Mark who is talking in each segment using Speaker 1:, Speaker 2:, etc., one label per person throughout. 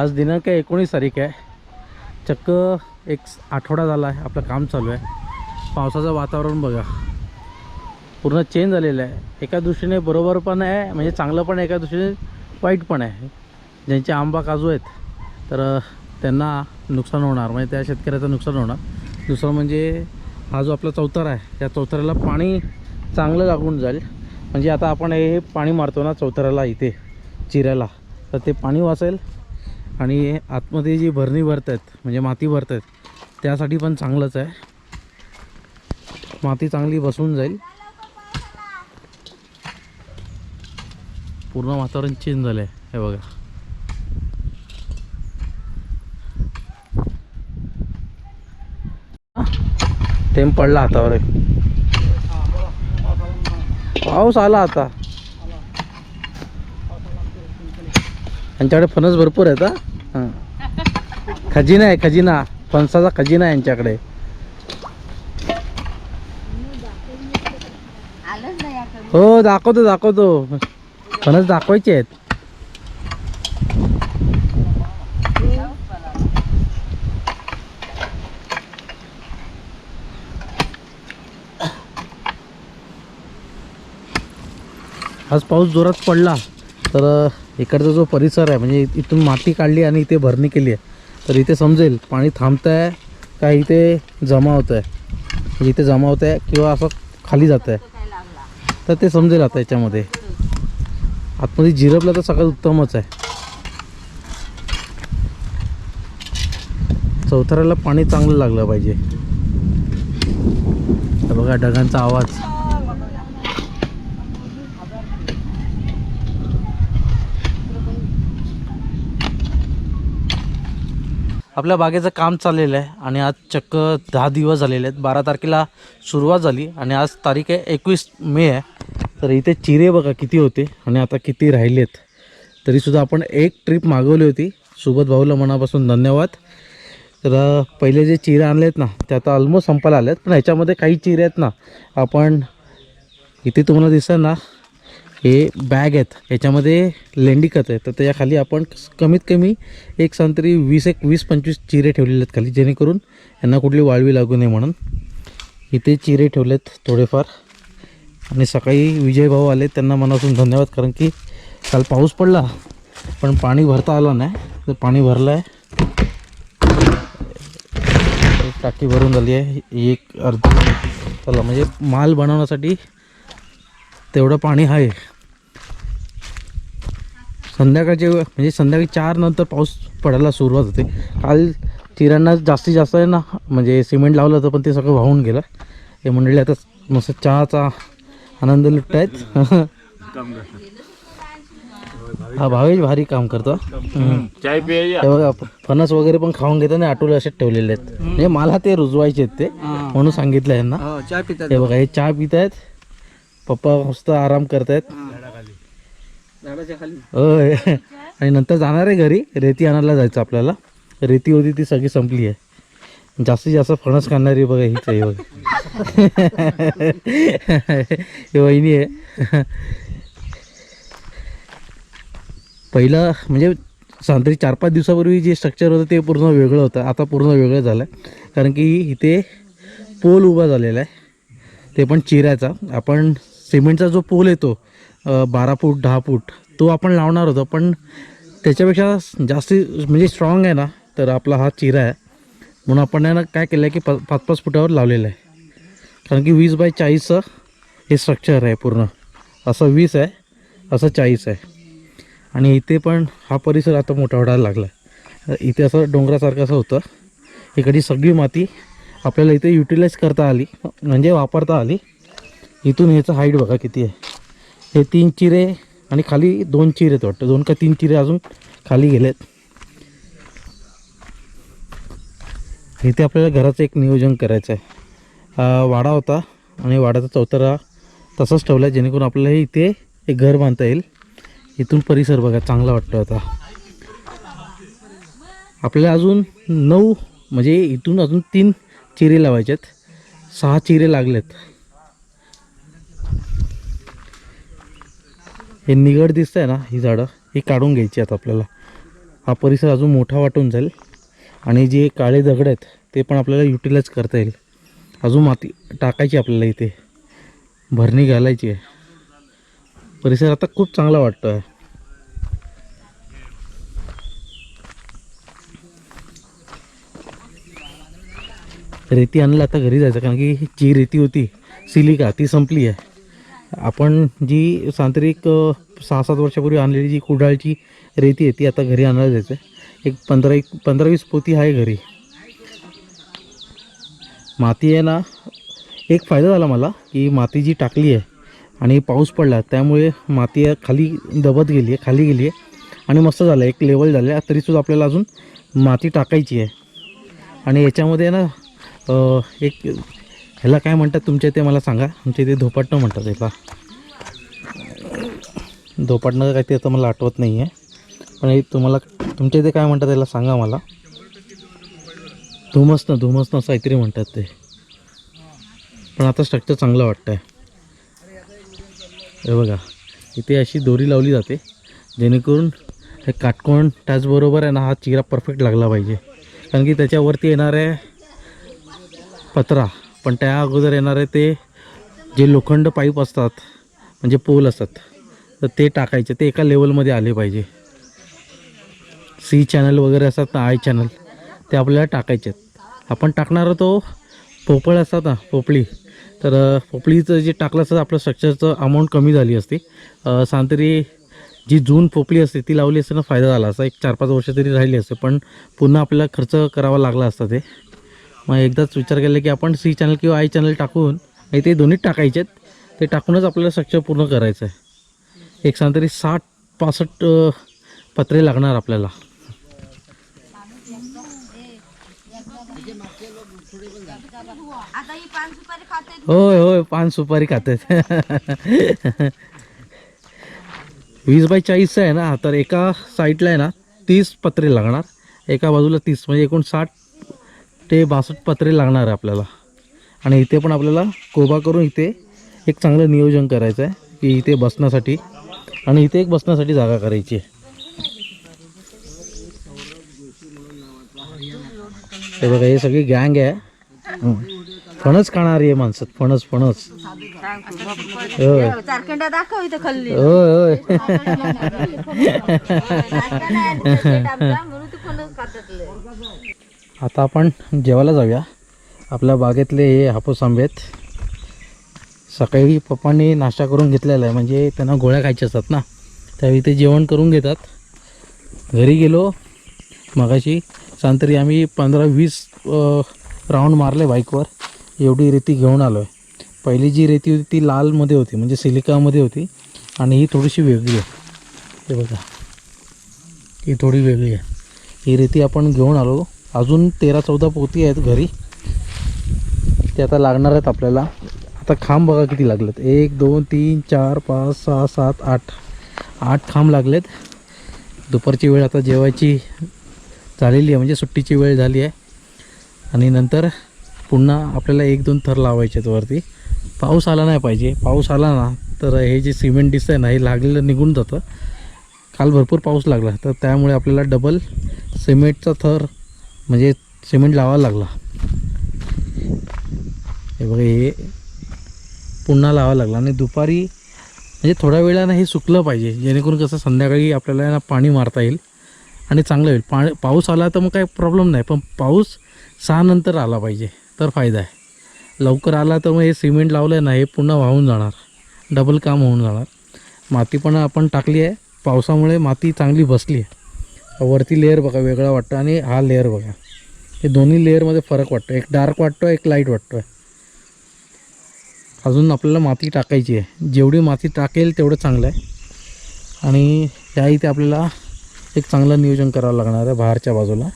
Speaker 1: आज दिनांक एकोणीस तारीख आहे. चक्क एक आठवडा झाला आहे. आपलं काम चालू आहे. पावसाचं वातावरण बघा. पूर्ण चेंज झालेलं आहे. एका दृष्टीने बरोबर पण आहे. म्हणजे चांगलं पण आहे. एका दृष्टीने वाईट पण आहे. ज्यांचे आंबा काजू आहेत तर त्यांना नुकसान होणार. म्हणजे त्या शेतकऱ्याचं नुकसान होणार. दुसरं म्हणजे हा जो आपला चौतारा आहे त्या चौथऱ्याला पाणी चांगलं लागून जाईल. म्हणजे आता आपण हे पाणी मारतो ना चौथऱ्याला इथे चिऱ्याला तर ते पाणी वाचेल. आणि आतमध्ये जी भरणी भरत आहेत म्हणजे माती भरत आहेत त्यासाठी पण चांगलंच आहे. माती चांगली बसून जाईल. पूर्ण वातावरण चेंज झालं आहे हे बघा. थेंब पडला हातावर पाऊस आला आता. यांच्याकडे फणस भरपूर आहेत हा? खजिना आहे खजिना. फणसाचा खजिना आहे यांच्याकडे. हो दाखवतो दाखवतो. फणस दाखवायचे आहेत. आज पाऊस जोरात पडला तर इकडचा जो परिसर आहे म्हणजे इथून माती काढली आणि इथे भरणी केली आहे. तर इथे समजेल पाणी थांबतं आहे का इथे जमा होतं आहे म्हणजे इथे जमा होतं आहे किंवा असं खाली जातं आहे तर ते समजेल आता याच्यामध्ये. आतमध्ये जिरपलं तर सगळ्यात उत्तमच आहे. चौथऱ्याला पाणी चांगलं लागलं पाहिजे. बघा ढगांचा आवाज. आपल्या बागेचं काम चाललेलं आहे आणि आज चक्क दहा दिवस झालेले आहेत. बारा तारखेला सुरुवात झाली आणि आज तारीख आहे एकवीस मे आहे. तर इथे चिरे बघा किती होते आणि आता किती राहिले आहेत तरीसुद्धा आपण एक ट्रिप मागवली होती. सुबत भाऊला मनापासून धन्यवाद. तर पहिले जे चिरे आणले आहेत ना ते आता ऑलमोस्ट संपायला आले आहेत पण ह्याच्यामध्ये काही चिरे आहेत ना आपण इथे तुम्हाला दिसतं ना हे बॅग आहेत. याच्यामध्ये लेंडी खत आहे तर त्याच्याखाली आपण कमीत कमी एक तरी वीस एक वीस पंचवीस चिरे ठेवलेले आहेत खाली जेणेकरून यांना कुठली वाळवी लागू नये म्हणून. इथे चिरे ठेवलेत थोडेफार. आणि सकाळी विजय भाऊ आले त्यांना मनापासून धन्यवाद कारण की काल पाऊस पडला पण पाणी भरता आलं नाही. तर पाणी भरलं आहे टाकी भरून झाली आहे. एक अर्धी चला म्हणजे माल बनवण्यासाठी तेवढं पाणी आहे. संध्याकाळचे म्हणजे संध्याकाळी चार नंतर पाऊस पडायला सुरुवात होते. काल चिरांना जास्तीत जास्त आहे ना म्हणजे सिमेंट लावलं होतं पण ते सगळं वाहून गेलं. हे मंडळी आता मस्त चहाचा आनंद लुटत आहेत. हा भावेश भारी काम करतो.
Speaker 2: चाय पिया
Speaker 1: फणस वगैरे पण खाऊन घेतो आणि आठवले असेच ठेवलेले आहेत. म्हणजे मला ते रुजवायचे आहेत ते म्हणून सांगितलं यांना.
Speaker 3: हो
Speaker 1: हे बघा हे चहा पित आहेत पप्पा मस्त आराम करतायत.
Speaker 3: झाडाच्या खाली.
Speaker 1: होय. आणि नंतर जाणार आहे घरी. रेती आणायला जायचं आपल्याला. रेती होती ती सगळी संपली आहे. जास्तीत जास्त फणस खाणारी बघा हीच आहे बघा. ही वहिनी आहे. पहिलं म्हणजे साधारण चार पाच दिवसापूर्वी जे स्ट्रक्चर होतं ते पूर्ण वेगळं होतं. आता पूर्ण वेगळं झालं आहे कारण की इथे पोल उभा झालेला आहे. ते पण चिऱ्याचा. आपण सिमेंटचा जो पोल येतो बारा फूट दहा फूट तो आपण लावणार होतो. पण त्याच्यापेक्षा जास्ती म्हणजे स्ट्रॉंग आहे ना तर आपला हा चिरा आहे. म्हणून आपण ना काय केलं आहे की प पाच पाच फुटावर लावलेलं आहे. कारण की वीस बाय चाळीसचं हे स्ट्रक्चर आहे पूर्ण. असं वीस आहे असं चाळीस आहे. आणि इथे पण हा परिसर आता मोठा वाढायला लागला आहे इथे असं डोंगरासारखं असं होतं. इकडची सगळी माती आपल्याला इथे युटिलाइज करता आली म्हणजे वापरता आली. इथून ह्याचं हाईट बघा किती आहे. हे तीन चिरे आणि खाली दोन चिरे आहेत वाटतं. दोन का तीन चिरे अजून खाली गेलेत. इथे आपल्याला घराचं एक नियोजन करायचं आहे वाडा होता आणि वाड्याचा चौथरा तसाच ठेवला आहे जेणेकरून आपल्याला इथे एक घर बांधता येईल. इथून परिसर बघा चांगला वाटतो आता. आपल्याला अजून नऊ म्हणजे इथून अजून तीन चिरे लावायचे आहेत सहा चिरे लागलेत. हे निगड दिसतंय आहे ना ही झाडं ही काढून घ्यायची आहेत आपल्याला. हा परिसर अजून मोठा वाटून जाईल. आणि जे काळे दगड आहेत ते पण आपल्याला युटिलाइज करता येईल. अजून माती टाकायची आपल्याला इथे. भरणी घालायची आहे. परिसर आता खूप चांगला वाटतो आहे रेती आणलं आता घरी जायचं कारण की जी रेती होती सिलिका ती संपली आहे. आपण जी सांत्रिक सहा सात वर्षापूर्वी आणलेली जी कुडाळची रेती आहे ती आता घरी आणायला जायचं आहे एक पंधरा एक पंधरा वीस पोती आहे घरी. माती आहे ना एक फायदा झाला मला की माती जी टाकली आहे आणि पाऊस पडला त्यामुळे माती खाली दबत गेली आहे खाली गेली आहे आणि मस्त झालं एक लेवल झालं आहे. तरीसुद्धा आपल्याला अजून माती टाकायची आहे. आणि याच्यामध्ये ना एक ह्याला काय म्हणतात तुमच्या इथे मला सांगा. आमच्या इथे धोपाटणं म्हणतात याला. धोपाटणं काय ते आता मला आठवत नाही आहे पण हे तुम्हाला तुमच्या इथे काय म्हणतात याला सांगा मला. धुमसनं धुमसनं काहीतरी म्हणतात ते. पण आता स्ट्रक्चर चांगलं वाटतं आहे हे बघा इथे अशी दोरी लावली जाते. जेणेकरून हे काटकोण त्याचबरोबर आहे ना हा चिरा परफेक्ट लागला पाहिजे. कारण की त्याच्यावरती येणार आहे पत्रा पण त्या अगोदर येणारे ते जे लोखंड पाईप असतात म्हणजे पोल असतात. तर ते टाकायचे ते एका लेवलमध्ये आले पाहिजे. सी चॅनल वगैरे असतात ना आय चॅनल ते आपल्याला टाकायचे आहेत आपण टाकणारा तो पोपळ असतात ना पोपळी. तर पोपळीचं जे टाकलं असतं आपलं स्ट्रक्चरचं अमाऊंट कमी झाली असती. सांतरी जी जून पोपळी असते ती लावली असताना फायदा झाला असता एक चार पाच वर्ष तरी राहिली असते पण पुन्हा आपल्याला खर्च करावा लागला असता ते. मग एकदाच विचार केला की आपण सी चॅनल किंवा आय चॅनल टाकून नाही ते दोन्ही टाकायचे आहेत ते टाकूनच आपल्याला स्ट्रक्चर पूर्ण करायचं आहे एक सांग तरी साठ पासष्ट पत्रे लागणार आपल्याला. होय होय पान सुपारी खातात. वीस बाय चाळीस आहे ना तर एका साईडला आहे ना तीस पत्रे लागणार. एका बाजूला तीस म्हणजे एकूण साठ ते बासष्ट पत्रे लागणार आहे आपल्याला. आणि इथे पण आपल्याला कोबा करून इथे एक चांगलं नियोजन करायचं आहे की इथे बसण्यासाठी. आणि इथे एक बसण्यासाठी जागा करायची आहे. हे बघा हे सगळी गँग आहे. फणस खाणारी आहे माणसं. फणस फणस. होय.
Speaker 4: तू.
Speaker 1: आता आपण जेवायला जाऊया. आपल्या बागेतले हे हापूस आंबे आहेत. सकाळी पप्पांनी नाश्ता करून घेतलेला आहे. म्हणजे त्यांना गोळ्या खायच्या असतात ना. त्यावेळी ते जेवण करून घेतात. घरी गेलो. मगाशी सांतरी आम्ही पंधरा वीस राऊंड मारले बाईकवर एवढी रेती घेऊन आलो आहे पहिली जी रेती होती ती लालमध्ये होती. म्हणजे सिलिकामध्ये होती. आणि ही थोडीशी वेगळी आहे. हे बघा. ही थोडी वेगळी आहे. ही रेती आपण घेऊन आलो. अजून तेरा चौदा पोती आहेत घरी. ते आता लागणार आहेत आपल्याला. आता खांब बघा किती लागलेत. एक दोन तीन चार पाच सहा सात आठ. आठ खांब लागलेत. दुपारची वेळ आता जेवायची झालेली आहे म्हणजे सुट्टीची वेळ झाली आहे. आणि नंतर पुन्हा आपल्याला एक दोन थर लावायचे आहेत वरती. पाऊस आला नाही पाहिजे. पाऊस आला ना तर हे जे सिमेंट दिसतं आहे ना हे लागलेलं निघून जातं. काल भरपूर पाऊस लागला तर त्यामुळे आपल्याला डबल सिमेंटचा थर म्हणजे सिमेंट लावायला लागला. हे बघा हे पुन्हा लावा लागला. आणि दुपारी म्हणजे थोड्या वेळानं हे सुकलं पाहिजे. जेणेकरून कसं संध्याकाळी आपल्याला पाणी मारता येईल आणि चांगलं होईल. पा पाऊस आला तर मग काही प्रॉब्लेम नाही. पण पाऊस सहानंतर आला पाहिजे. तर फायदा आहे. लवकर आला तर मग हे सिमेंट लावलं आहे ना हे पुन्हा वाहून जाणार. डबल काम होऊन जाणार. माती पण आपण टाकली आहे. पावसामुळे माती चांगली बसली आहे. वरती लेअर बघा वेगळा वाटतं आणि हा लेअर बघा. हे दोन्ही लेअरमध्ये फरक वाटतो एक डार्क वाटतो एक लाइट वाटतो आहे अजून आपल्याला माती टाकायची आहे. जेवढी माती टाकेल तेवढं चांगलं आहे. आणि त्या इथे आपल्याला एक चांगलं नियोजन करावं लागणार आहे बाहेरच्या बाजूला.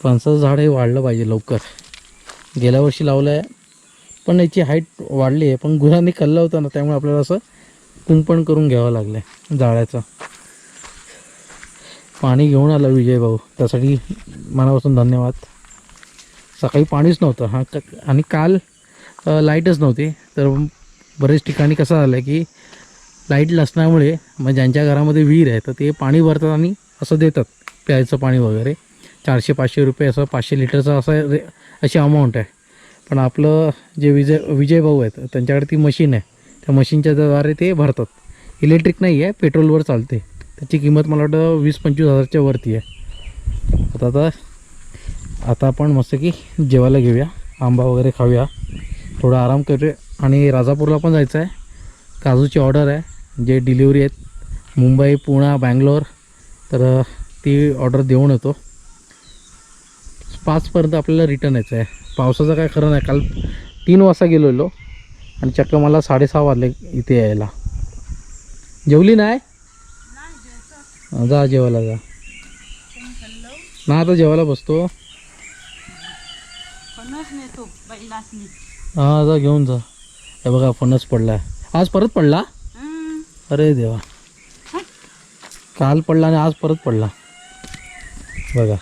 Speaker 1: फणसाचं झाड हे वाढलं पाहिजे लवकर. गेल्या वर्षी लावलं आहे पण याची हाईट वाढली आहे. पण गुरांनी खाल्लं होतं ना त्यामुळे आपल्याला असं कुंपण करून घ्यावं लागलं आहे जाळ्याचं पाणी घेऊन आलं विजय भाऊ त्यासाठी मनापासून धन्यवाद. सकाळी पाणीच नव्हतं हां. क आणि काल लाईटच नव्हती. तर बरेच ठिकाणी कसं झालं की लाइट नसल्यामुळे मग ज्यांच्या घरामध्ये विहीर आहे तर ते पाणी भरतात आणि असं देतात प्यायचं पाणी वगैरे. चारशे पाचशे रुपये असं पाचशे लिटरचं असं रे अशी अमाऊंट आहे. पण आपलं जे विजय विजय भाऊ आहेत त्यांच्याकडे ती मशीन आहे. त्या मशीनच्या द्वारे ते भरतात. इलेक्ट्रिक नाही आहे पेट्रोलवर चालते. त्याची किंमत मला वाटतं वीस पंचवीस हजारच्या वरती आहे. आता आता आता आपण मस्त की जेवायला घेऊया. आंबा वगैरे खाऊया. थोडा आराम करूया. आणि राजापूरला पण जायचं आहे काजूची ऑर्डर आहे. जे डिलिव्हरी आहेत. मुंबई पुणा बँगलोर. तर ती ऑर्डर देऊन येतो. पाचपर्यंत आपल्याला रिटर्न यायचं आहे पावसाचं काय खरं नाही. काल तीन वाजता गेलेलो. आणि चक्क मला साडेसहा वाजले इथे यायला. जेवली नाही? जा जेवायला जा. ना आता जेवायला बसतो. हा जा घेऊन जा. हे बघा फणस पडला आज परत पडला? अरे देवा. काल पडला आणि आज परत पडला. बघा.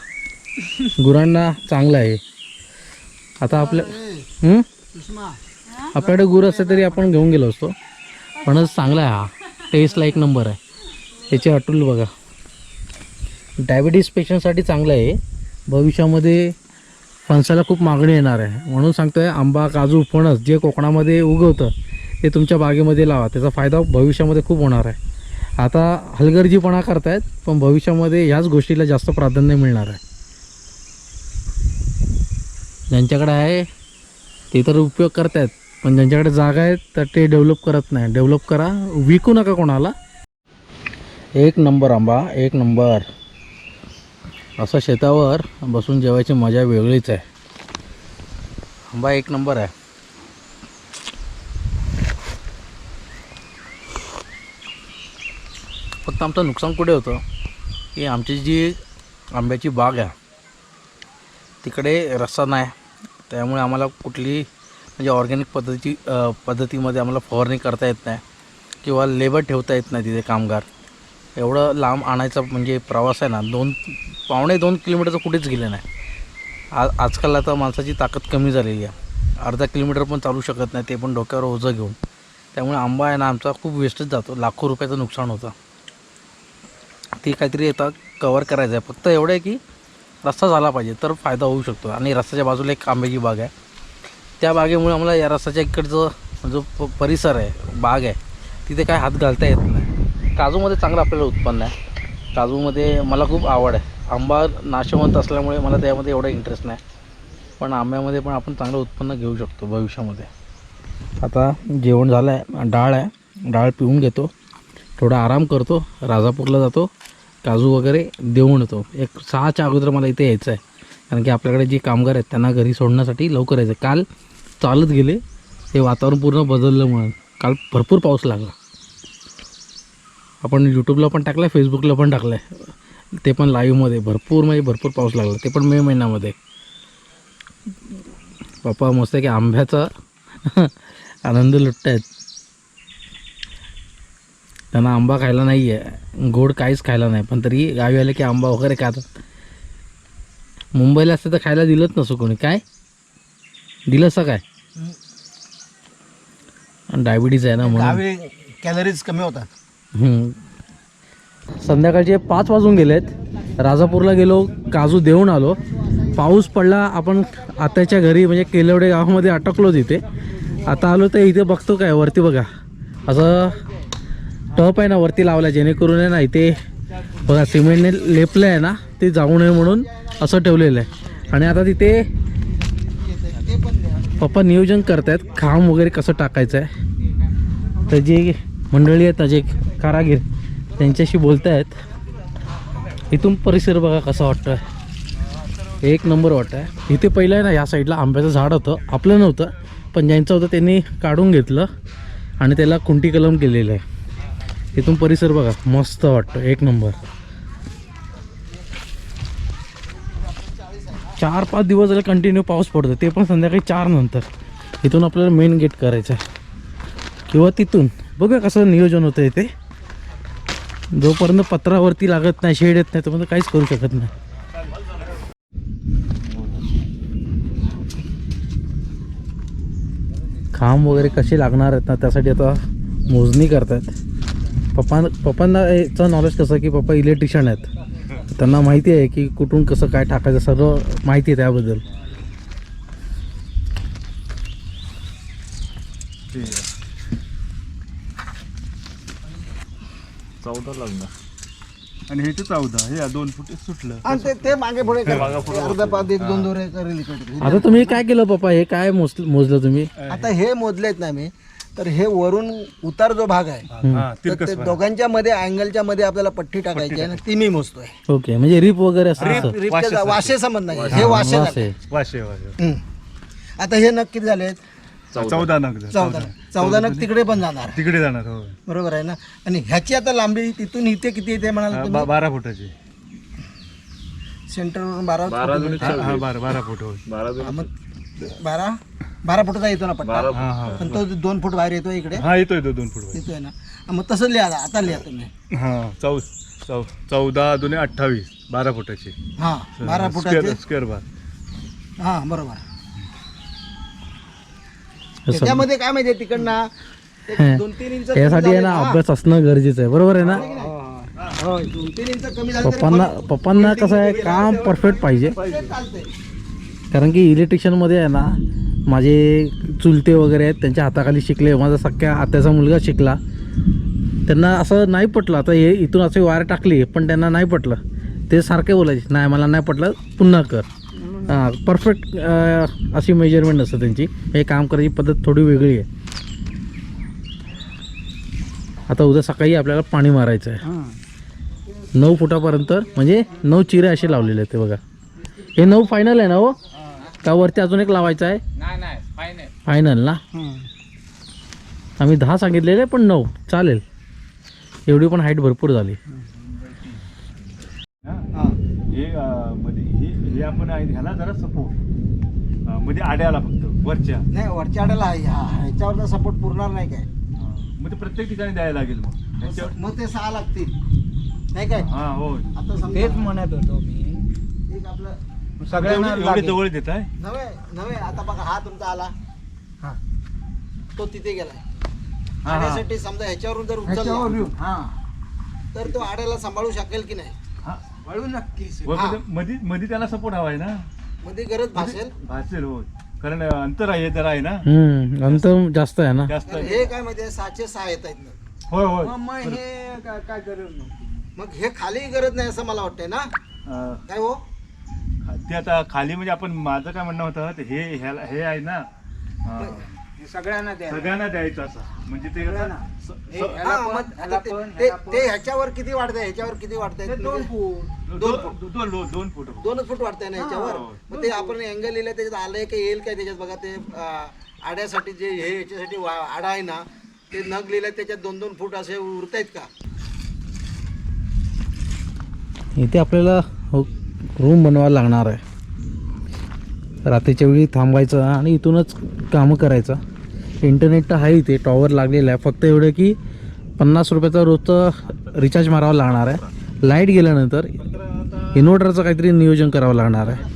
Speaker 1: गुरांना चांगलं आहे. आता आपल्या हं? आपल्याकडे गुर असते तरी आपण घेऊन गेलो असतो. फणस चांगला आहे हा. टेस्टला एक नंबर आहे. त्याची अटूल बघा. डायबिटीज पेशंटसाठी चांगलं आहे. भविष्यामध्ये फणसाला खूप मागणी येणार आहे. म्हणून सांगतोय आंबा काजू फणस जे कोकणामध्ये उगवतं ते तुमच्या बागेमध्ये लावा. त्याचा फायदा भविष्यामध्ये खूप होणार आहे. आता हलगर्जीपणा करतायत पण भविष्यामध्ये ह्याच गोष्टीला जास्त प्राधान्य मिळणार आहे. ज्यांच्याकडे आहे ते तर उपयोग करतायत पण ज्यांच्याकडे जागा आहेत तर ते डेव्हलप करत नाही. डेव्हलप करा विकू नका कोणाला. एक नंबर आंबा एक नंबर. असं शेतावर बसून जेवायची मजा वेगळीच आहे. आंबा एक नंबर आहे. फक्त आमचं नुकसान कुठे होतं? की आमची जी आंब्याची बाग आहे तिकडे रस्ता नाही. त्यामुळे आम्हाला कुठली म्हणजे ऑर्गॅनिक पद्धती पद्धतीमध्ये आम्हाला फवारणी करता येत नाही किंवा लेबर ठेवता येत नाही तिथे कामगार. एवढं लांब आणायचा म्हणजे प्रवास आहे ना दोन पावणे दोन किलोमीटरचं कुठेच गेलं नाही. आ आजकाल आता माणसाची ताकद कमी झालेली आहे. अर्धा किलोमीटर पण चालू शकत नाही ते पण डोक्यावर ओझं घेऊन. त्यामुळे आंबा आहे ना आमचा खूप वेस्टच जातो. लाखो रुपयाचं नुकसान होतं. ते काहीतरी येतात कवर करायचं आहे फक्त एवढं आहे की रस्ता झाला पाहिजे तर फायदा होऊ शकतो. आणि रस्त्याच्या बाजूला एक आंब्याची बाग आहे. त्या बागेमुळे आम्हाला या रस्त्याच्या इकडचं जो प परिसर आहे बाग आहे तिथे काय हात घालता येत नाही. काजूमध्ये चांगलं आपल्याला उत्पन्न आहे. काजूमध्ये मला खूप आवड आहे. आंबा नाशवंत असल्यामुळे मला त्यामध्ये एवढा इंटरेस्ट नाही. पण आंब्यामध्ये पण आपण चांगलं उत्पन्न घेऊ शकतो भविष्यामध्ये. आता जेवण झालं आहे डाळ आहे. डाळ पिऊन घेतो. थोडा आराम करतो. राजापूरला जातो. काजू वगैरे देऊन येतो. एक सहाच्या अगोदर मला इथे यायचं आहे. कारण की आपल्याकडे जे कामगार आहेत त्यांना घरी सोडण्यासाठी लवकर यायचं काल चालत गेले. हे वातावरण पूर्ण बदललं म्हणून काल भरपूर पाऊस लागला. आपण यूट्यूबला पण टाकला आहे फेसबुकला पण टाकला आहे ते पण लाईव्हमध्ये भरपूर म्हणजे भरपूर पाऊस लागला. ते पण मे महिन्यामध्ये. पप्पा मस्त आहे की आंब्याचा आनंद लुटत आहेत त्यांना आंबा खायला नाही आहे गोड काहीच खायला नाही. पण तरी गावी आले की आंबा वगैरे खातात. मुंबईला असतं तर खायला दिलंच नसं कोणी. काय? दिलं असं काय? डायबिटीज आहे ना म्हणून.
Speaker 2: कॅलरीज कमी होतात.
Speaker 1: संध्याकाळचे पाच वाजून गेलेत. राजापूरला गेलो काजू देऊन आलो. पाऊस पडला आपण आत्याच्या घरी म्हणजे केलवडे गावामध्ये अटकलो तिथे. आता आलो तर इथे बघतो काय वरती बघा. असं टप आहे ना वरती लावला जेणेकरून आहे ना इथे बघा सिमेंटने लेपलं आहे ना ते जाऊ नये म्हणून असं ठेवलेलं आहे. आणि आता तिथे पप्पा नियोजन करतायत खांब वगैरे कसं टाकायचं आहे तर जे मंडळी आहेत ना जे कारागीर त्यांच्याशी बोलतायत. इथून परिसर बघा कसा वाटतोय. एक नंबर वाटतं आहे इथे पहिलं आहे ना या साईडला आंब्याचं झाड होतं. आपलं नव्हतं पण ज्यांचं होतं त्यांनी काढून घेतलं आणि त्याला कुंटी कलम केलेलं आहे. इथून परिसर बघा मस्त वाटतं एक नंबर. चार पाच दिवस झाले कंटिन्यू पाऊस पडतो ते पण संध्याकाळी चार नंतर. इथून आपल्याला मेन गेट करायचं आहे किंवा तिथून. बघा कसं नियोजन होतं इथे जोपर्यंत पत्रावरती लागत नाही शेड येत नाही तोपर्यंत काहीच करू शकत नाही. खांब वगैरे कसे लागणार आहेत ना त्यासाठी आता मोजणी करतात पप्पा पप्पांना याचं नॉलेज कसं की पप्पा इलेक्ट्रिशियन आहेत. त्यांना माहिती आहे की कुठून कसं काय टाकायचं सर्व माहिती आहे त्याबद्दल.
Speaker 5: चौदा लागणार आणि हे तर चौदा हे दोन फुट सुटलं.
Speaker 2: आणि ते ते मागे पुढे करा. ते अर्धा पाच एक दोन दोन करेल इकडे.
Speaker 1: आता तुम्ही काय केलं पप्पा? हे काय मोज मोजलं तुम्ही?
Speaker 2: आता हे मोजलेत ना मी तर हे वरून उतार जो भाग आहे
Speaker 5: हा
Speaker 2: तर ते दोघांच्या मध्ये अँगलच्या मध्ये आपल्याला पट्टी टाकायची आहे ना ती मी मोजतोय.
Speaker 1: ओके म्हणजे रिप वगैरे असं
Speaker 2: रिप
Speaker 1: असं.
Speaker 2: रिपच्या वाशे संबंध नाही हे वाशे
Speaker 1: वास
Speaker 2: झाले.
Speaker 1: आहे
Speaker 5: वाशे. वाशे.
Speaker 2: आता हे नग किती झालेत.
Speaker 5: चौदा. नग.
Speaker 2: चौदा. चौदा. नग तिकडे पण जाणार.
Speaker 5: तिकडे जाणार हो.
Speaker 2: बरोबर आहे ना? आणि ह्याची आता लांबी तिथून इथे किती येते म्हणाल
Speaker 5: बारा फुटाची.
Speaker 2: सेंटरवरून बारा
Speaker 5: हा हा, बारा बारा फुट हो.
Speaker 2: हा, बारा? बारा फुटाचा येतो ना पट्टा? पण तो दोन फूट बाहेर येतो इकडे?
Speaker 5: हा येतोय तो दोन फुट.
Speaker 2: येतोय ना? हा, मग तसं लिहा आता. लिहा तुम्ही.
Speaker 5: हा चौ चौ चौदा दोन्ही अठ्ठावीस. बारा फुटाची.
Speaker 2: हा बारा फुटाचे.
Speaker 5: Square bar.
Speaker 2: हा बरोबर.
Speaker 1: असं.
Speaker 2: त्याच्यामध्ये काय माहितीये तिकडनं? एक
Speaker 1: हे.
Speaker 2: दोन तीन इंच
Speaker 1: यासाठी आहे ना अभ्यास असणं गरजेचं आहे. बरोबर आहे ना?
Speaker 2: होय, दोन तीन इंच कमी झालं तरी
Speaker 1: पप्पांना पप्पांना कसं आहे काम परफेक्ट पाहिजे.
Speaker 2: चालतंय?
Speaker 1: कारण की इलेक्ट्रिशियनमध्ये आहे ना माझे चुलते वगैरे आहेत त्यांच्या हाताखाली शिकले. माझा सख्या आत्याचा मुलगा शिकला. त्यांना असं नाही पटलं. आता हे इथून असे वायर टाकली पण त्यांना नाही पटलं. ते सारखे बोलायचे नाही मला नाही पटलं पुन्हा कर. हां परफेक्ट अशी मेजरमेंट असतं त्यांची. हे काम करायची पद्धत थोडी वेगळी आहे. आता उद्या सकाळी आपल्याला पाणी मारायचं आहे. नऊ फुटापर्यंत म्हणजे नऊ चिरे असे लावलेले आहेत ते बघा. हे नऊ फायनल आहे ना हो? का वरती अजून एक लावायचं आहे?
Speaker 3: नाही नाही फायनल
Speaker 1: फायनल ना? आम्ही दहा सांगितलेले पण नऊ. चालेल. एवढी पण हाईट भरपूर झाली.
Speaker 5: हे हे आपण आहे- ह्याला जरा सपोर्टमध्ये आड्याला फक्त वरच्या
Speaker 2: नाही वरच्या आड्याला ह्याच्यावर सपोर्ट पुरणार नाही काय.
Speaker 5: मग ते प्रत्येक ठिकाणी द्यायला लागेल मग
Speaker 2: मग ते सहा लागतील नाही काय
Speaker 5: हा हो
Speaker 2: आता
Speaker 3: तेच म्हणत होतो मी
Speaker 2: एक आपलं
Speaker 3: सगळ्यांना
Speaker 5: एवढे. जवळ देत आहे
Speaker 2: नव्हे नव्हे आता बघा हा तुमचा आला
Speaker 3: हा.
Speaker 2: तो तिथे गेलाय. आड्यासाठी समजा ह्याच्यावरून जर उचलला.
Speaker 3: हा
Speaker 2: तर तो आड्याला सांभाळू शकेल की नाही
Speaker 5: हा.
Speaker 3: वळू नक्कीच.
Speaker 5: वर
Speaker 2: हा.
Speaker 5: मध्ये- त्याला सपोर्ट हवा आहे ना?
Speaker 2: मध्ये गरज भासेल.
Speaker 5: भासेल हो. कारण अंतर आहे तर आहे ना?
Speaker 1: हम्म अंतर जास्त आहे ना?
Speaker 5: जास्त
Speaker 2: तर
Speaker 5: आहे.
Speaker 2: हे काय माहितीये सहाशे सहा येत आहेत ना.
Speaker 5: होय होय.
Speaker 3: मग मग हे काय काय गरज नव्हती
Speaker 2: मग हे खाली गरज नाही असं मला वाटतंय ना?
Speaker 5: अं,
Speaker 2: काय हो?
Speaker 5: ते आता खाली म्हणजे आपण माझं काय म्हणणं होतं ते हे ह्याला हे आहे ना? अं,
Speaker 3: हे सगळ्यांना द्या
Speaker 5: सगळ्यांना द्यायचं असं. म्हणजे ते कसं
Speaker 3: सगळ्यांना.
Speaker 5: स-
Speaker 3: हे
Speaker 5: स-
Speaker 3: ह्याला
Speaker 2: हा,
Speaker 3: पण,
Speaker 2: मग
Speaker 3: ह्याला
Speaker 2: आता ते-
Speaker 3: पण,
Speaker 2: ते
Speaker 3: ह्याला पण.
Speaker 2: ते ह्याच्यावर किती वाढतंय? ह्याच्यावर किती वाढतंय?
Speaker 3: ते दोन
Speaker 2: म्हणजे
Speaker 3: फूट.
Speaker 2: दोन
Speaker 5: दोन दोन दोन दोन फूट हो.
Speaker 2: दोनच फूट वाढतंय ना ह्याच्यावर?
Speaker 5: हा.
Speaker 2: मग ते आपण अँगल लिहिलं त्याच्यात आलंय का येईल काय त्याच्यात? बघा ते अं, आड्यासाठी जे हे याच्यासाठी वा- आडा आहे ना ते नग लिहिलं त्याच्यात दोन दोन फूट असे उरतायत का?
Speaker 1: इथे आपल्याला रूम बनवायला लागणार आहे. रात्रीच्या वेळी थांबायचं आणि इथूनच कामं करायचं. इंटरनेट तर आहे इथे टॉवर लागलेलं आहे. फक्त एवढं की पन्नास रुपयाचा रोजचं रिचार्ज मारावं लागणार आहे. लाइट गेल्यानंतर इन्व्हर्टरचं काहीतरी नियोजन करावं लागणार आहे.